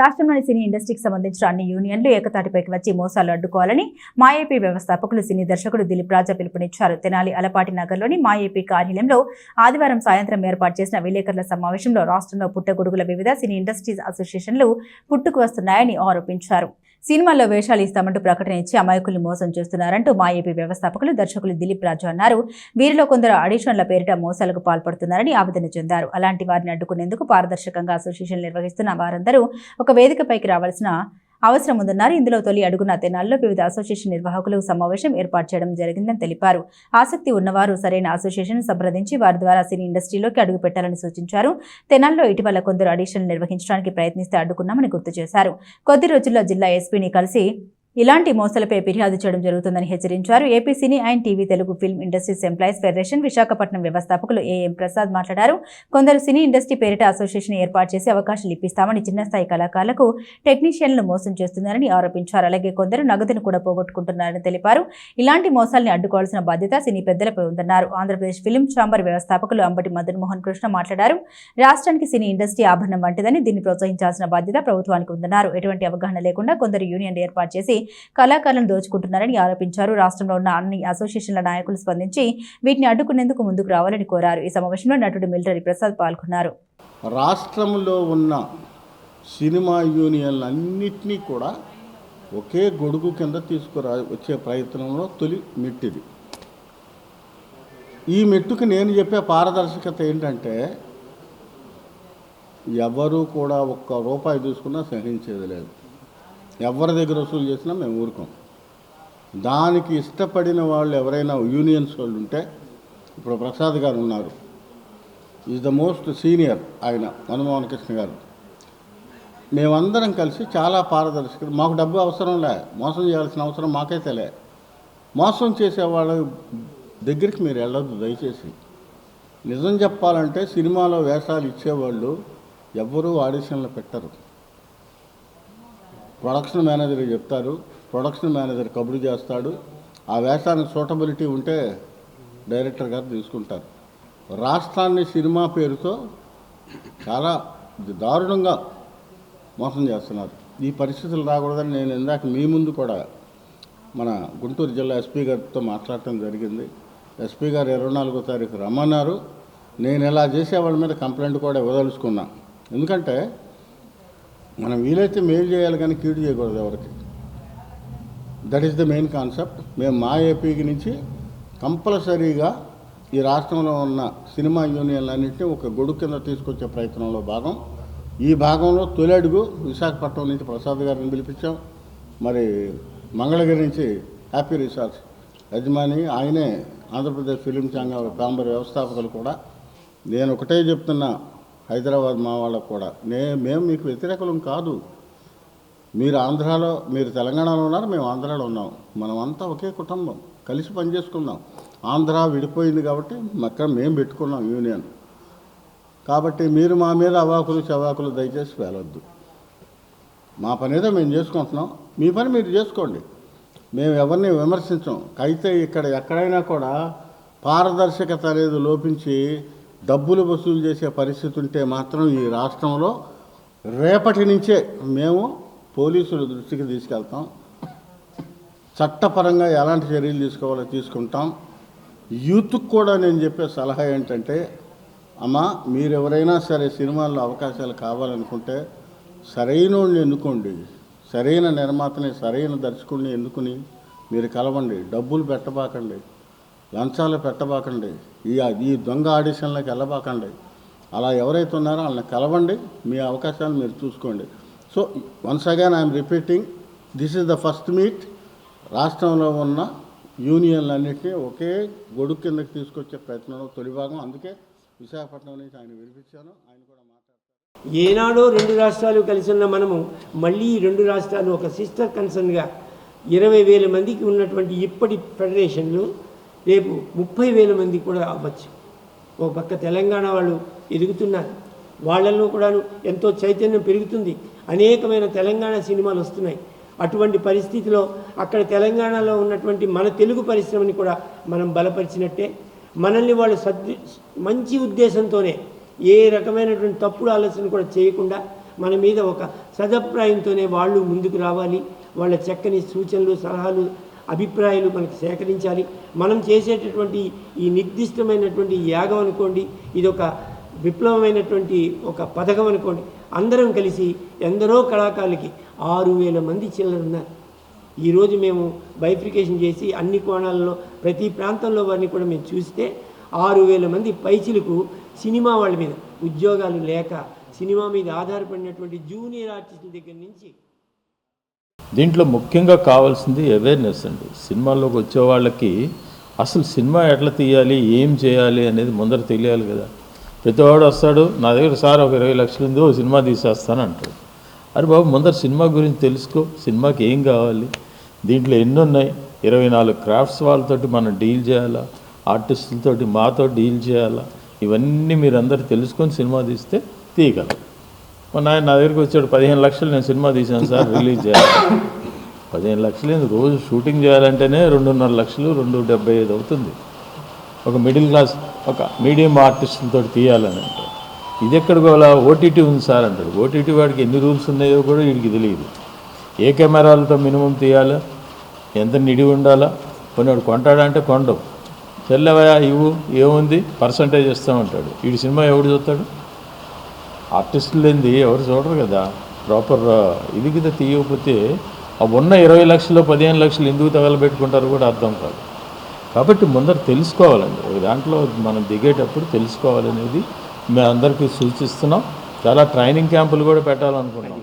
రాష్ట్రంలోని సినీ ఇండస్ట్రీకి సంబంధించిన అన్ని యూనియన్లు ఏకతాటిపైకి వచ్చి మోసాలు అడ్డుకోవాలని మాఏపీ వ్యవస్థాపకులు సినీ దర్శకుడు దిలీప్ రాజా పిలుపునిచ్చారు. తెనాలి అలపాటి నగర్లోని మాఏపీ కార్యాలయంలో ఆదివారం సాయంత్రం ఏర్పాటు చేసిన విలేకరుల సమావేశంలో రాష్ట్రంలో పుట్టగొడుగుల వివిధ సినీ ఇండస్ట్రీస్ అసోసియేషన్లు పుట్టుకు వస్తున్నాయని ఆరోపించారు. సినిమాల్లో వేషాలు ఇస్తామంటూ ప్రకటన ఇచ్చి అమాయకుల్ని మోసం చేస్తున్నారంటూ మా ఏపీ వ్యవస్థాపకులు దర్శకులు దిలీప్ రాజు అన్నారు. వీరిలో కొందరు ఆడిషన్ల పేరిట మోసాలకు పాల్పడుతున్నారని ఆవేదన చెందారు. అలాంటి వారిని అడ్డుకునేందుకు పారదర్శకంగా అసోసియేషన్ నిర్వహిస్తున్న వారందరూ ఒక వేదికపైకి రావాల్సిన అవసరం ఉందన్నారు. ఇందులో తొలి అడుగున తెనాల్లో వివిధ అసోసియేషన్ నిర్వాహకులు సమావేశం ఏర్పాటు చేయడం జరిగిందని తెలిపారు. ఆసక్తి ఉన్నవారు సరైన అసోసియేషన్ సంప్రదించి వారి ద్వారా సినీ ఇండస్ట్రీలోకి అడుగు పెట్టాలని సూచించారు. తెనాల్లో ఇటీవల కొందరు ఆడిషన్లు నిర్వహించడానికి ప్రయత్నిస్తే అడ్డుకున్నామని గుర్తు చేశారు. కొద్ది రోజుల్లో జిల్లా ఎస్పీని కలిసి ఇలాంటి మోసాలపై ఫిర్యాదు చేయడం జరుగుతుందని హెచ్చరించారు. AP cine and TV Telugu film industries employees federation Visakhapatnam వ్యవస్థాపకులు ఏఎం ప్రసాద్ మాట్లాడారు. కొందరు సినీ ఇండస్ట్రీ పేరిట అసోసియేషన్ ఏర్పాటు చేసి అవకాశాలు ఇప్పిస్తామని చిన్న స్థాయి కళాకారులకు టెక్నీషియన్లను మోసం చేస్తున్నారని ఆరోపించారు. అలాగే కొందరు నగదును కూడా పోగొట్టుకుంటున్నారని తెలిపారు. ఇలాంటి మోసాల్ని అడ్డుకోవాల్సిన బాధ్యత సినీ పెద్దలపై ఉందన్నారు. ఆంధ్రప్రదేశ్ ఫిల్మ్ ఛాంబర్ వ్యవస్థాపకులు అంబటి మదన్ మోహన్ కృష్ణ మాట్లాడారు. రాష్ట్రానికి సినీ ఇండస్ట్రీ ఆభరణం వంటిదని దీన్ని ప్రోత్సహించాల్సిన బాధ్యత ప్రభుత్వానికి ఉందన్నారు. ఎటువంటి అవగాహన లేకుండా కొందరు యూనియన్ ఏర్పాటు చేసి కళాకారులను దోచుకుంటున్నారని ఆరోపించారు. రాష్ట్రంలో ఉన్న అన్ని అసోసియేషన్ల నాయకులు స్పందించి వీటిని అడ్డుకునేందుకు ముందుకు రావాలని కోరారు. ఈ సమావేశంలో నటుడు మిలిటరీ ప్రసాద్ పాల్గొన్నారు. రాష్ట్రంలో ఉన్న సినిమా యూనియన్లన్నింటినీ కూడా ఒకే గొడుగు కింద తీసుకురా వచ్చే ప్రయత్నంలో తొలి మెట్టిది. ఈ మెట్టుకు నేను చెప్పే పారదర్శకత ఏంటంటే ఎవరు కూడా ఒక్క రూపాయి తీసుకున్నా సహించేది లేదు. ఎవరి దగ్గర వసూలు చేసినా మేము ఊరుకోం. దానికి ఇష్టపడిన వాళ్ళు ఎవరైనా యూనియన్స్ వాళ్ళు ఉంటే ఇప్పుడు ప్రసాద్ గారు ఉన్నారు. ఈజ్ ద మోస్ట్ సీనియర్ ఆయన మన్మోహన్ కృష్ణ గారు. మేమందరం కలిసి చాలా పారదర్శక మాకు డబ్బు అవసరం లే మోసం చేయాల్సిన అవసరం మాకైతే లే మోసం చేసే వాళ్ళ దగ్గరికి మీరు వెళ్ళొద్దు దయచేసి. నిజం చెప్పాలంటే సినిమాలో వేషాలు ఇచ్చేవాళ్ళు ఎవ్వరూ ఆడిషన్లు పెట్టరు. ప్రొడక్షన్ మేనేజర్ చెప్తారు ప్రొడక్షన్ మేనేజర్ కబురు చేస్తాడు. ఆ వేషానికి సూటబిలిటీ ఉంటే డైరెక్టర్ గారు తీసుకుంటారు. రాష్ట్రాన్ని సినిమా పేరుతో చాలా దారుణంగా మోసం చేస్తున్నారు. ఈ పరిస్థితులు రాకూడదని నేను ఇందాక మీ ముందు కూడా మన గుంటూరు జిల్లా ఎస్పీ గారితో మాట్లాడటం జరిగింది. ఎస్పీ గారు ఇరవై నాలుగో తారీఖు రమ్మన్నారు. నేను ఇలా చేసే వాళ్ళ మీద కంప్లైంట్ కూడా ఇవ్వదలుచుకున్నా. ఎందుకంటే మనం వీలైతే మేలు చేయాలి కానీ కీడు చేయకూడదు ఎవరికి. That is the main concept మేము మా ఏపీకి నుంచి కంపల్సరీగా ఈ రాష్ట్రంలో ఉన్న సినిమా యూనియన్లన్నింటినీ ఒక గొడుగు కింద తీసుకొచ్చే ప్రయత్నంలో భాగం. ఈ భాగంలో తొలి అడుగు విశాఖపట్నం నుంచి ప్రసాద్ గారిని పిలిపించాం. మరి మంగళగిరి నుంచి హ్యాపీ రిసార్ట్స్ యజమాని ఆయనే ఆంధ్రప్రదేశ్ ఫిలిం సంఘం ఛాంబర్ వ్యవస్థాపకులు కూడా. నేను ఒకటే చెప్తున్నా హైదరాబాద్ మా వాళ్ళకు కూడా. నే మేము మీకు వ్యతిరేకులం కాదు. మీరు ఆంధ్రాలో మీరు తెలంగాణలో ఉన్నారు మేము ఆంధ్రాలో ఉన్నాం. మనమంతా ఒకే కుటుంబం. కలిసి పనిచేసుకున్నాం. ఆంధ్ర విడిపోయింది కాబట్టి అక్కడ మేము పెట్టుకున్నాం యూనియన్. కాబట్టి మీరు మా మీద అవాకులు చవాకులు దయచేసి వెళ్ళొద్దు. మా పని ఏదో మేము చేసుకుంటున్నాం. మీ పని మీరు చేసుకోండి. మేము ఎవరిని విమర్శించాం. అయితే ఇక్కడ ఎక్కడైనా కూడా పారదర్శకత అనేది లోపించి డబ్బులు వసూలు చేసే పరిస్థితి ఉంటే మాత్రం ఈ రాష్ట్రంలో రేపటి నుంచే మేము పోలీసుల దృష్టికి తీసుకెళ్తాం. చట్టపరంగా ఎలాంటి చర్యలు తీసుకోవాలో తీసుకుంటాం. యూత్కి కూడా నేను చెప్పే సలహా ఏంటంటే అమ్మా మీరెవరైనా సరే సినిమాల్లో అవకాశాలు కావాలనుకుంటే సరైన ఎన్నుకోండి. సరైన నిర్మాతని సరైన దర్శకుడిని ఎన్నుకుని మీరు కలవండి. డబ్బులు పెట్టబాకండి. లంచాలు పెట్టబాకండి. ఈ ఈ దొంగ ఆడిషన్లకు వెళ్ళబాకండి. అలా ఎవరైతే ఉన్నారో వాళ్ళని కలవండి. మీ అవకాశాలు మీరు చూసుకోండి. So once again I'm repeating this is the first meet రాష్ట్రంలో ఉన్న యూనియన్లన్నింటినీ ఒకే గొడుగు కిందకి తీసుకొచ్చే ప్రయత్నంలో తొలి భాగం. అందుకే విశాఖపట్నం నుంచి ఆయన వినిపించాను ఆయన కూడా మాట్లాడతారు. ఏనాడో రెండు రాష్ట్రాలు కలిసి ఉన్న మనము మళ్ళీ రెండు రాష్ట్రాలు ఒక సిస్టర్ కన్సర్న్గా ఇరవై వేల మందికి ఉన్నటువంటి ఇప్పటి ఫెడరేషన్లు రేపు ముప్పై వేల మంది కూడా అవ్వచ్చు. ఒక పక్క తెలంగాణ వాళ్ళు ఎదుగుతున్నారు. వాళ్ళల్లో కూడా ఎంతో చైతన్యం పెరుగుతుంది. అనేకమైన తెలంగాణ సినిమాలు వస్తున్నాయి. అటువంటి పరిస్థితిలో అక్కడ తెలంగాణలో ఉన్నటువంటి మన తెలుగు పరిశ్రమని కూడా మనం బలపరిచినట్టే. మనల్ని వాళ్ళు సద్ మంచి ఉద్దేశంతోనే ఏ రకమైనటువంటి తప్పుడు ఆలోచన కూడా చేయకుండా మన మీద ఒక సదభిప్రాయంతోనే వాళ్ళు ముందుకు రావాలి. వాళ్ళ చక్కని సూచనలు సలహాలు అభిప్రాయాలు మనకి సేకరించాలి. మనం చేసేటటువంటి ఈ నిర్దిష్టమైనటువంటి యాగం అనుకోండి ఇది ఒక విప్లవమైనటువంటి ఒక పథకం అనుకోండి అందరం కలిసి ఎందరో కళాకారులకి ఆరు వేల మంది చిల్లరన్నారు ఈరోజు మేము బైఫికేషన్ చేసి అన్ని కోణాలలో ప్రతి ప్రాంతంలో వారిని కూడా మేము చూస్తే ఆరు వేల మంది పైచిలకు సినిమా వాళ్ళ మీద ఉద్యోగాలు లేక సినిమా మీద ఆధారపడినటువంటి జూనియర్ ఆర్టిస్టుల దగ్గర నుంచి దీంట్లో ముఖ్యంగా కావాల్సింది అవేర్నెస్ అండి. సినిమాల్లోకి వచ్చే వాళ్ళకి అసలు సినిమా ఎట్లా తీయాలి ఏం చేయాలి అనేది ముందర తెలియాలి కదా. ప్రతివాడు వస్తాడు నా దగ్గర సార్ ఒక ఇరవై లక్షలు ఉంది ఓ సినిమా తీసేస్తాను అంటాడు. అరే బాబు ముందర సినిమా గురించి తెలుసుకో సినిమాకి ఏం కావాలి? దీంట్లో ఎన్ని ఉన్నాయి ఇరవై నాలుగు క్రాఫ్ట్స్ వాళ్ళతోటి మనం డీల్ చేయాలా? ఆర్టిస్టులతోటి మాతో డీల్ చేయాలా? ఇవన్నీ మీరు అందరు తెలుసుకొని సినిమా తీస్తే తీయగలరు మొన్న ఆయన నా దగ్గరికి వచ్చాడు. పదిహేను లక్షలు నేను సినిమా తీశాను సార్ రిలీజ్ చేయాలి. పదిహేను లక్షలు ఏంది? రోజు షూటింగ్ చేయాలంటేనే రెండున్నర లక్షలు రెండు డెబ్బై ఐదు అవుతుంది. ఒక మిడిల్ క్లాస్ ఒక మీడియం ఆర్టిస్టులతో తీయాలని అంటే. ఇది ఎక్కడికి కూడా ఓటీటీ ఉంది సార్ అంటాడు. ఓటీటీ వాడికి ఎన్ని రూల్స్ ఉన్నాయో కూడా వీడికి తెలియదు. ఏ కెమెరాలతో మినిమం తీయాలా? ఎంత నిడి ఉండాలా? కొన్ని వాడు కొంటాడంటే కొండవు చెల్లెవయా ఇవ్వు ఏముంది? పర్సంటేజ్ ఇస్తామంటాడు. వీడి సినిమా ఎవడు చూస్తాడు? ఆర్టిస్టులు లేనిది ఎవరు చూడరు కదా. ప్రాపర్ ఇది కదా తీయకపోతే ఉన్న ఇరవై లక్షలు పదిహేను లక్షలు ఎందుకు తగలబెట్టుకుంటారు కూడా అర్థం కాదు. కాబట్టి ముందర తెలుసుకోవాలండి. ఒక దాంట్లో మనం దిగేటప్పుడు తెలుసుకోవాలనేది మేము అందరికీ సూచిస్తున్నాం. చాలా ట్రైనింగ్ క్యాంపులు కూడా పెట్టాలనుకుంటున్నాం